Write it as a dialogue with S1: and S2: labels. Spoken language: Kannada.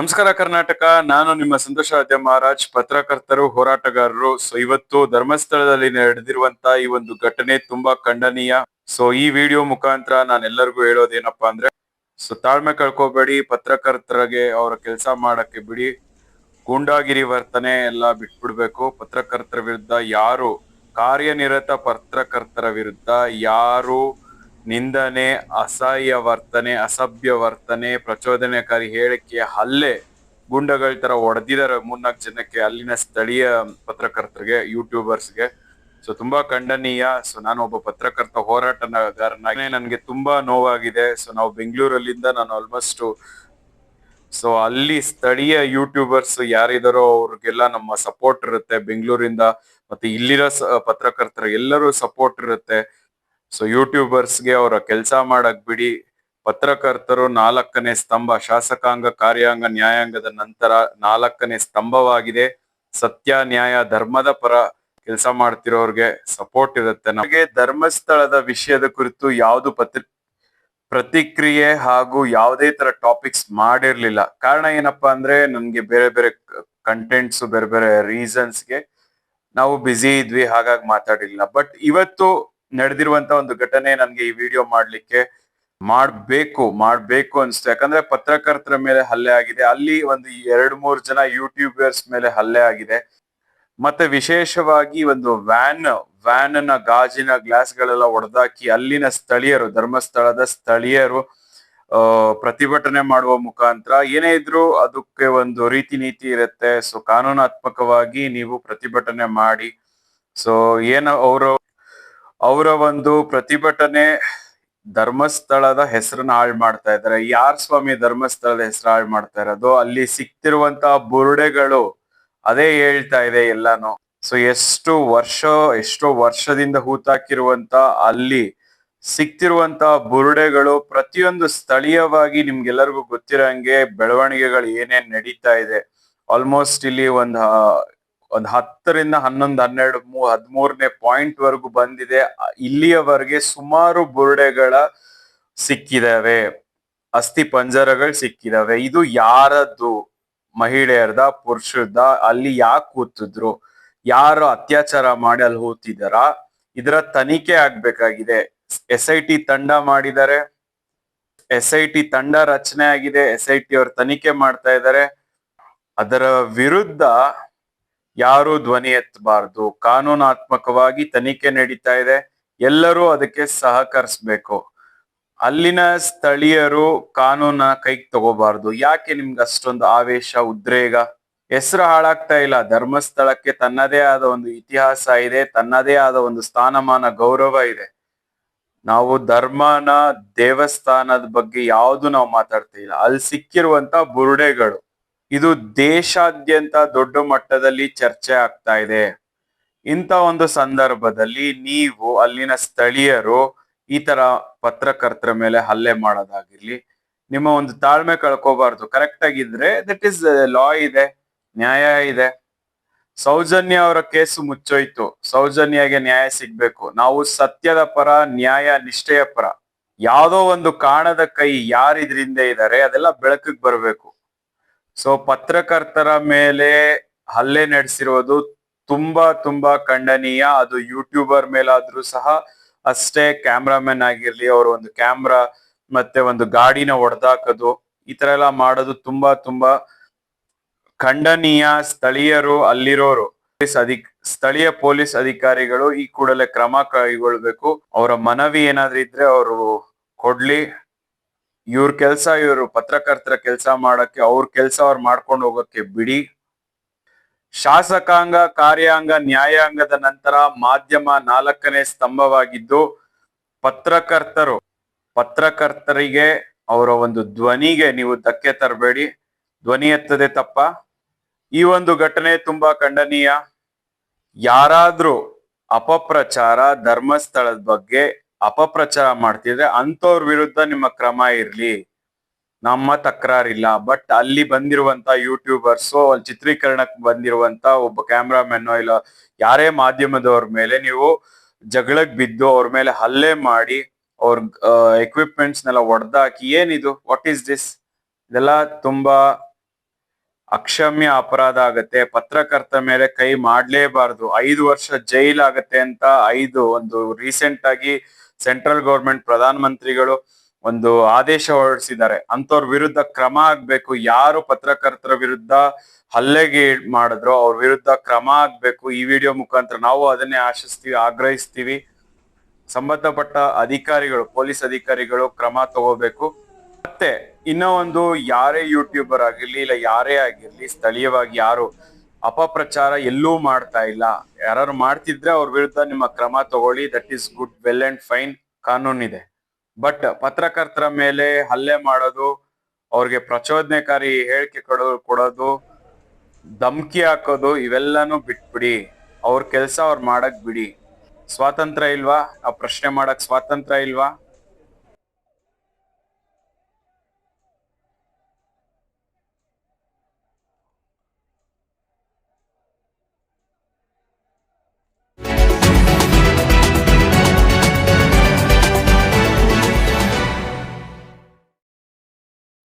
S1: ನಮಸ್ಕಾರ ಕರ್ನಾಟಕ, ನಾನು ನಿಮ್ಮ ಸಂತೋಷ ಮಹಾರಾಜ್, ಪತ್ರಕರ್ತರು, ಹೋರಾಟಗಾರರು. ಸೊ ಇವತ್ತು ಧರ್ಮಸ್ಥಳದಲ್ಲಿ ನಡೆದಿರುವಂತ ಈ ಒಂದು ಘಟನೆ ತುಂಬಾ ಖಂಡನೀಯ. ಸೊ ಈ ವಿಡಿಯೋ ಮುಖಾಂತರ ನಾನು ಎಲ್ಲರಿಗೂ ಹೇಳೋದೇನಪ್ಪಾ ಅಂದ್ರೆ ಸೊ ತಾಳ್ಮೆ ಕಳ್ಕೊಬೇಡಿ, ಪತ್ರಕರ್ತರಿಗೆ ಅವರ ಕೆಲಸ ಮಾಡಕ್ಕೆ ಬಿಡಿ. ಗೂಂಡಾಗಿರಿ ವರ್ತನೆ ಎಲ್ಲ ಬಿಟ್ಬಿಡ್ಬೇಕು. ಪತ್ರಕರ್ತರ ವಿರುದ್ಧ ಯಾರು ಕಾರ್ಯನಿರತ ಪತ್ರಕರ್ತರ ವಿರುದ್ಧ ಯಾರು ನಿಂದನೆ, ಅಸಹ್ಯ ವರ್ತನೆ, ಅಸಭ್ಯ ವರ್ತನೆ, ಪ್ರಚೋದನೆಕಾರಿ ಹೇಳಿಕೆ ಹಲ್ಲೆ ಗುಂಡಗಳ ತರ ಹೊಡೆದಿದ್ದಾರೆ ಮೂರ್ನಾಲ್ಕು ಜನಕ್ಕೆ ಅಲ್ಲಿನ ಸ್ಥಳೀಯ ಪತ್ರಕರ್ತರಿಗೆ ಯೂಟ್ಯೂಬರ್ಸ್ಗೆ ಸೊ ತುಂಬಾ ಖಂಡನೀಯ. ಸೊ ನಾನು ಒಬ್ಬ ಪತ್ರಕರ್ತ ಹೋರಾಟಗಾರನಾಗಿ ನನಗೆ ತುಂಬಾ ನೋವಾಗಿದೆ. ಸೊ ನಾವು ಬೆಂಗಳೂರಲ್ಲಿಂದ ನಾನು ಆಲ್ಮೋಸ್ಟ್ ಸೊ ಅಲ್ಲಿ ಸ್ಥಳೀಯ ಯೂಟ್ಯೂಬರ್ಸ್ ಯಾರಿದಾರೋ ಅವ್ರಿಗೆಲ್ಲ ನಮ್ಮ ಸಪೋರ್ಟ್ ಇರುತ್ತೆ. ಬೆಂಗಳೂರಿಂದ ಮತ್ತೆ ಇಲ್ಲಿರೋ ಪತ್ರಕರ್ತರ ಪತ್ರಕರ್ತರು ಎಲ್ಲರೂ ಸಪೋರ್ಟ್ ಇರುತ್ತೆ. ಸೊ ಯೂಟ್ಯೂಬರ್ಸ್ಗೆ ಅವರ ಕೆಲಸ ಮಾಡಕ್ ಬಿಡಿ. ಪತ್ರಕರ್ತರು ನಾಲ್ಕನೇ ಸ್ತಂಭ, ಶಾಸಕಾಂಗ, ಕಾರ್ಯಾಂಗ, ನ್ಯಾಯಾಂಗದ ನಂತರ ನಾಲ್ಕನೇ ಸ್ತಂಭವಾಗಿದೆ. ಸತ್ಯ, ನ್ಯಾಯ, ಧರ್ಮದ ಪರ ಕೆಲಸ ಮಾಡ್ತಿರೋರ್ಗೆ ಸಪೋರ್ಟ್ ಇರುತ್ತೆ. ನಮಗೆ ಧರ್ಮಸ್ಥಳದ ವಿಷಯದ ಕುರಿತು ಯಾವುದು ಪತ್ರ, ಪ್ರತಿಕ್ರಿಯೆ ಹಾಗೂ ಯಾವುದೇ ತರ ಟಾಪಿಕ್ಸ್ ಮಾಡಿರ್ಲಿಲ್ಲ. ಕಾರಣ ಏನಪ್ಪಾ ಅಂದ್ರೆ, ನಮ್ಗೆ ಬೇರೆ ಬೇರೆ ಕಂಟೆಂಟ್ಸ್ ಬೇರೆ ಬೇರೆ ರೀಸನ್ಸ್ಗೆ ನಾವು ಬ್ಯುಸಿ ಇದ್ವಿ, ಹಾಗಾಗಿ ಮಾತಾಡಿಲ್ಲ ಬಟ್ ಇವತ್ತು ನಡೆದಿರುವಂತ ಒಂದು ಘಟನೆ ನನ್ಗೆ ಈ ವಿಡಿಯೋ ಮಾಡ್ಲಿಕ್ಕೆ ಮಾಡ್ಬೇಕು ಮಾಡ್ಬೇಕು ಅನ್ಸ್ತು ಯಾಕಂದ್ರೆ ಪತ್ರಕರ್ತರ ಮೇಲೆ ಹಲ್ಲೆ ಆಗಿದೆ. ಅಲ್ಲಿ ಒಂದು ಎರಡ್ ಮೂರ್ ಜನ ಯೂಟ್ಯೂಬರ್ಸ್ ಮೇಲೆ ಹಲ್ಲೆ ಆಗಿದೆ. ಮತ್ತೆ ವಿಶೇಷವಾಗಿ ಒಂದು ವ್ಯಾನ್ ವ್ಯಾನ್ನ ಗಾಜಿನ ಗ್ಲಾಸ್ ಗಳೆಲ್ಲ ಒಡೆದಾಕಿ ಅಲ್ಲಿನ ಸ್ಥಳೀಯರು, ಧರ್ಮಸ್ಥಳದ ಸ್ಥಳೀಯರು ಪ್ರತಿಭಟನೆ ಮಾಡುವ ಮುಖಾಂತರ ಏನೇ ಇದ್ರೂ ಅದಕ್ಕೆ ಒಂದು ರೀತಿ ನೀತಿ ಇರುತ್ತೆ. ಸೊ ಕಾನೂನಾತ್ಮಕವಾಗಿ ನೀವು ಪ್ರತಿಭಟನೆ ಮಾಡಿ. ಸೊ ಏನು ಅವರು ಅವರ ಒಂದು ಪ್ರತಿಭಟನೆ ಧರ್ಮಸ್ಥಳದ ಹೆಸರನ್ನ ಹಾಳು ಮಾಡ್ತಾ ಇದ್ದಾರೆ. ಯಾರ್ ಸ್ವಾಮಿ ಧರ್ಮಸ್ಥಳದ ಹೆಸರು ಹಾಳು ಮಾಡ್ತಾ ಇರೋದು? ಅಲ್ಲಿ ಸಿಕ್ತಿರುವಂತಹ ಬುರುಡೆಗಳು ಅದೇ ಹೇಳ್ತಾ ಇದೆ ಎಲ್ಲಾನು. ಸೊ ಎಷ್ಟು ವರ್ಷ, ಎಷ್ಟೋ ವರ್ಷದಿಂದ ಹೂತಾಕಿರುವಂತ ಅಲ್ಲಿ ಸಿಕ್ತಿರುವಂತ ಬುರುಡೆಗಳು ಪ್ರತಿಯೊಂದು ಸ್ಥಳೀಯವಾಗಿ ನಿಮ್ಗೆಲ್ಲರಿಗೂ ಗೊತ್ತಿರೋ ಹಂಗೆ ಬೆಳವಣಿಗೆಗಳು ಏನೇನ್ ನಡೀತಾ ಇದೆ. ಆಲ್ಮೋಸ್ಟ್ ಇಲ್ಲಿ ಒಂದ್ ಒಂದ್ ಹತ್ತರಿಂದ ಹನ್ನೊಂದು, ಹನ್ನೆರಡು, ಮೂ ಹದಿಮೂರನೇ ಪಾಯಿಂಟ್ ವರೆಗೂ ಬಂದಿದೆ. ಇಲ್ಲಿಯವರೆಗೆ ಸುಮಾರು ಬುರುಡೆಗಳ ಸಿಕ್ಕಿದಾವೆ. ಅಸ್ಥಿ ಪಂಜರಗಳು ಸಿಕ್ಕಿದಾವೆ. ಇದು ಯಾರದ್ದು? ಮಹಿಳೆಯರ್ದ, ಪುರುಷರ್ದ? ಅಲ್ಲಿ ಯಾಕೆ ಕೂತಿದ್ರು? ಯಾರು ಅತ್ಯಾಚಾರ ಮಾಡಿ ಅಲ್ಲಿ ಹೂತಿದಾರ ಇದರ ತನಿಖೆ ಆಗ್ಬೇಕಾಗಿದೆ. ಎಸ್ ಐ ಟಿ ತಂಡ ಮಾಡಿದ್ದಾರೆ. ಎಸ್ ಐ ಟಿ ತಂಡ ರಚನೆ ಆಗಿದೆ. ಎಸ್ ಐ ಟಿ ಅವರು ತನಿಖೆ ಮಾಡ್ತಾ ಇದ್ದಾರೆ. ಅದರ ವಿರುದ್ಧ ಯಾರು ಧ್ವನಿ ಎತ್ತಬಾರ್ದು. ಕಾನೂನಾತ್ಮಕವಾಗಿ ತನಿಖೆ ನಡೀತಾ ಇದೆ. ಎಲ್ಲರೂ ಅದಕ್ಕೆ ಸಹಕರಿಸ್ಬೇಕು. ಅಲ್ಲಿನ ಸ್ಥಳೀಯರು ಕಾನೂನ ಕೈಗೆ ತಗೋಬಾರ್ದು. ಯಾಕೆ ನಿಮ್ಗೆ ಅಷ್ಟೊಂದು ಆವೇಶ, ಉದ್ರೇಗ? ಹೆಸರು ಹಾಳಾಗ್ತಾ ಇಲ್ಲ. ಧರ್ಮಸ್ಥಳಕ್ಕೆ ತನ್ನದೇ ಆದ ಒಂದು ಇತಿಹಾಸ ಇದೆ, ತನ್ನದೇ ಆದ ಒಂದು ಸ್ಥಾನಮಾನ, ಗೌರವ ಇದೆ. ನಾವು ಧರ್ಮನ ದೇವಸ್ಥಾನದ ಬಗ್ಗೆ ಯಾವುದು ನಾವು ಮಾತಾಡ್ತಾ ಇಲ್ಲ. ಅಲ್ಲಿ ಸಿಕ್ಕಿರುವಂತ ಬುರುಡೆಗಳು. ಇದು ದೇಶಾದ್ಯಂತ ದೊಡ್ಡ ಮಟ್ಟದಲ್ಲಿ ಚರ್ಚೆ ಆಗ್ತಾ ಇದೆ. ಇಂಥ ಒಂದು ಸಂದರ್ಭದಲ್ಲಿ ನೀವು ಅಲ್ಲಿನ ಸ್ಥಳೀಯರು ಈ ತರ ಪತ್ರಕರ್ತರ ಮೇಲೆ ಹಲ್ಲೆ ಮಾಡೋದಾಗಿರ್ಲಿ, ನಿಮ್ಮ ಒಂದು ತಾಳ್ಮೆ ಕಳ್ಕೋಬಾರ್ದು. ಕರೆಕ್ಟ್ ಆಗಿದ್ರೆ ದಟ್ ಇಸ್ ಲಾ ಇದೆ, ನ್ಯಾಯ ಇದೆ. ಸೌಜನ್ಯ ಅವರ ಕೇಸು ಮುಚ್ಚೋಯ್ತು. ಸೌಜನ್ಯಗೆ ನ್ಯಾಯ ಸಿಗ್ಬೇಕು. ನಾವು ಸತ್ಯದ ಪರ, ನ್ಯಾಯ ನಿಷ್ಠೆಯ ಪರ, ಯಾವುದೋ ಒಂದು ಕಾಣದ ಕೈ ಯಾರಿದ್ರಿಂದ ಇದಾರೆ, ಅದೆಲ್ಲ ಬೆಳಕಿಗೆ ಬರಬೇಕು. ಸೊ ಪತ್ರಕರ್ತರ ಮೇಲೆ ಹಲ್ಲೆ ನಡೆಸಿರೋದು ತುಂಬಾ ತುಂಬಾ ಖಂಡನೀಯ. ಅದು ಯೂಟ್ಯೂಬರ್ ಮೇಲಾದ್ರೂ ಸಹ ಅಷ್ಟೇ ಕ್ಯಾಮ್ರಾಮನ್ ಆಗಿರ್ಲಿ, ಅವ್ರ ಒಂದು ಕ್ಯಾಮ್ರಾ ಮತ್ತೆ ಒಂದು ಗಾಡಿನ ಹೊಡೆದಾಕೋದು, ಈ ತರ ಎಲ್ಲ ಮಾಡೋದು ತುಂಬಾ ತುಂಬಾ ಖಂಡನೀಯ. ಸ್ಥಳೀಯರು ಅಲ್ಲಿರೋರು, ಪೊಲೀಸ್ ಅಧಿಕ, ಸ್ಥಳೀಯ ಪೊಲೀಸ್ ಅಧಿಕಾರಿಗಳು ಈ ಕೂಡಲೇ ಕ್ರಮ ಕೈಗೊಳ್ಬೇಕು. ಅವರ ಮನವಿ ಏನಾದ್ರೂ ಇದ್ರೆ ಅವರು ಕೊಡ್ಲಿ. ಇವ್ರ ಕೆಲಸ ಇವರು ಪತ್ರಕರ್ತರ ಕೆಲಸ ಮಾಡಕ್ಕೆ ಅವ್ರ ಕೆಲ್ಸ ಅವ್ರು ಮಾಡ್ಕೊಂಡು ಹೋಗಕ್ಕೆ ಬಿಡಿ. ಶಾಸಕಾಂಗ, ಕಾರ್ಯಾಂಗ, ನ್ಯಾಯಾಂಗದ ನಂತರ ಮಾಧ್ಯಮ ನಾಲ್ಕನೇ ಸ್ತಂಭವಾಗಿದ್ದು ಪತ್ರಕರ್ತರು, ಪತ್ರಕರ್ತರಿಗೆ ಅವರ ಒಂದು ಧ್ವನಿಗೆ ನೀವು ಧಕ್ಕೆ ತರಬೇಡಿ. ಧ್ವನಿ ಎತ್ತದೆ ತಪ್ಪ. ಈ ಒಂದು ಘಟನೆ ತುಂಬಾ ಖಂಡನೀಯ. ಯಾರಾದ್ರೂ ಅಪಪ್ರಚಾರ, ಧರ್ಮಸ್ಥಳದ ಬಗ್ಗೆ ಅಪಪ್ರಚಾರ ಮಾಡ್ತಿದ್ರೆ ಅಂತವ್ರ ವಿರುದ್ಧ ನಿಮ್ಮ ಕ್ರಮ ಇರ್ಲಿ. ನಮ್ಮ ತಕರಾರಿಲ್ಲ. ಬಟ್ ಅಲ್ಲಿ ಬಂದಿರುವಂತ ಯೂಟ್ಯೂಬರ್ಸ್ ಚಿತ್ರೀಕರಣಕ್ಕೆ ಬಂದಿರುವಂತ ಒಬ್ಬ ಕ್ಯಾಮ್ರಾಮನ್ ಇಲ್ಲ ಯಾರೇ ಮಾಧ್ಯಮದವ್ರ ಮೇಲೆ ನೀವು ಜಗಳಕ್ ಬಿದ್ದು ಅವ್ರ ಮೇಲೆ ಹಲ್ಲೆ ಮಾಡಿ ಅವ್ರ ಎಕ್ವಿಪ್ಮೆಂಟ್ಸ್ ನೆಲ್ಲ ಒಡೆದಾಕಿ ಏನಿದು? ವಾಟ್ ಈಸ್ ದಿಸ್ ಇದೆಲ್ಲ ತುಂಬಾ ಅಕ್ಷಮ್ಯ ಅಪರಾಧ ಆಗತ್ತೆ. ಪತ್ರಕರ್ತ ಮೇಲೆ ಕೈ ಮಾಡ್ಲೇಬಾರ್ದು. ಐದು ವರ್ಷ ಜೈಲ್ ಆಗತ್ತೆ ಅಂತ ಐದು ಒಂದು ರೀಸೆಂಟ್ ಆಗಿ ಸೆಂಟ್ರಲ್ ಗೌರ್ಮೆಂಟ್ ಪ್ರಧಾನ ಮಂತ್ರಿಗಳು ಒಂದು ಆದೇಶ ಹೊರಡಿಸಿದ್ದಾರೆ. ಅಂತವ್ರ ವಿರುದ್ಧ ಕ್ರಮ ಆಗ್ಬೇಕು. ಯಾರು ಪತ್ರಕರ್ತರ ವಿರುದ್ಧ ಹಲ್ಲೆಗೆ ಮಾಡಿದ್ರು ಅವ್ರ ವಿರುದ್ಧ ಕ್ರಮ ಆಗ್ಬೇಕು. ಈ ವಿಡಿಯೋ ಮುಖಾಂತರ ನಾವು ಅದನ್ನೇ ಆಶಿಸ್ತೀವಿ, ಆಗ್ರಹಿಸ್ತೀವಿ. ಸಂಬಂಧಪಟ್ಟ ಅಧಿಕಾರಿಗಳು, ಪೊಲೀಸ್ ಅಧಿಕಾರಿಗಳು ಕ್ರಮ ತಗೋಬೇಕು. ಮತ್ತೆ ಇನ್ನೂ ಒಂದು ಯಾರೇ ಯೂಟ್ಯೂಬರ್ ಆಗಿರ್ಲಿ, ಇಲ್ಲ ಯಾರೇ ಆಗಿರ್ಲಿ, ಸ್ಥಳೀಯವಾಗಿ ಯಾರು ಅಪಪ್ರಚಾರ ಎಲ್ಲೂ ಮಾಡ್ತಾ ಇಲ್ಲ. ಯಾರು ಮಾಡ್ತಿದ್ರೆ ಅವ್ರ ವಿರುದ್ಧ ನಿಮ್ಮ ಕ್ರಮ ತಗೊಳ್ಳಿ. That is good well and fine ಕಾನೂನಿದೆ. But ಪತ್ರಕರ್ತರ ಮೇಲೆ ಹಲ್ಲೆ ಮಾಡೋದು, ಅವ್ರಿಗೆ ಪ್ರಚೋದನೆಕಾರಿ ಹೇಳಿಕೆ ಕೊಡೋ, ಕೊಡೋದು, ಧಮ್ಕಿ ಹಾಕೋದು, ಇವೆಲ್ಲಾನು ಬಿಟ್ಬಿಡಿ. ಅವ್ರ ಕೆಲಸ ಅವ್ರು ಮಾಡಕ್ ಬಿಡಿ. ಸ್ವಾತಂತ್ರ್ಯ ಇಲ್ವಾ? ಆ ಪ್ರಶ್ನೆ ಮಾಡಕ್ ಸ್ವಾತಂತ್ರ್ಯ ಇಲ್ವಾ?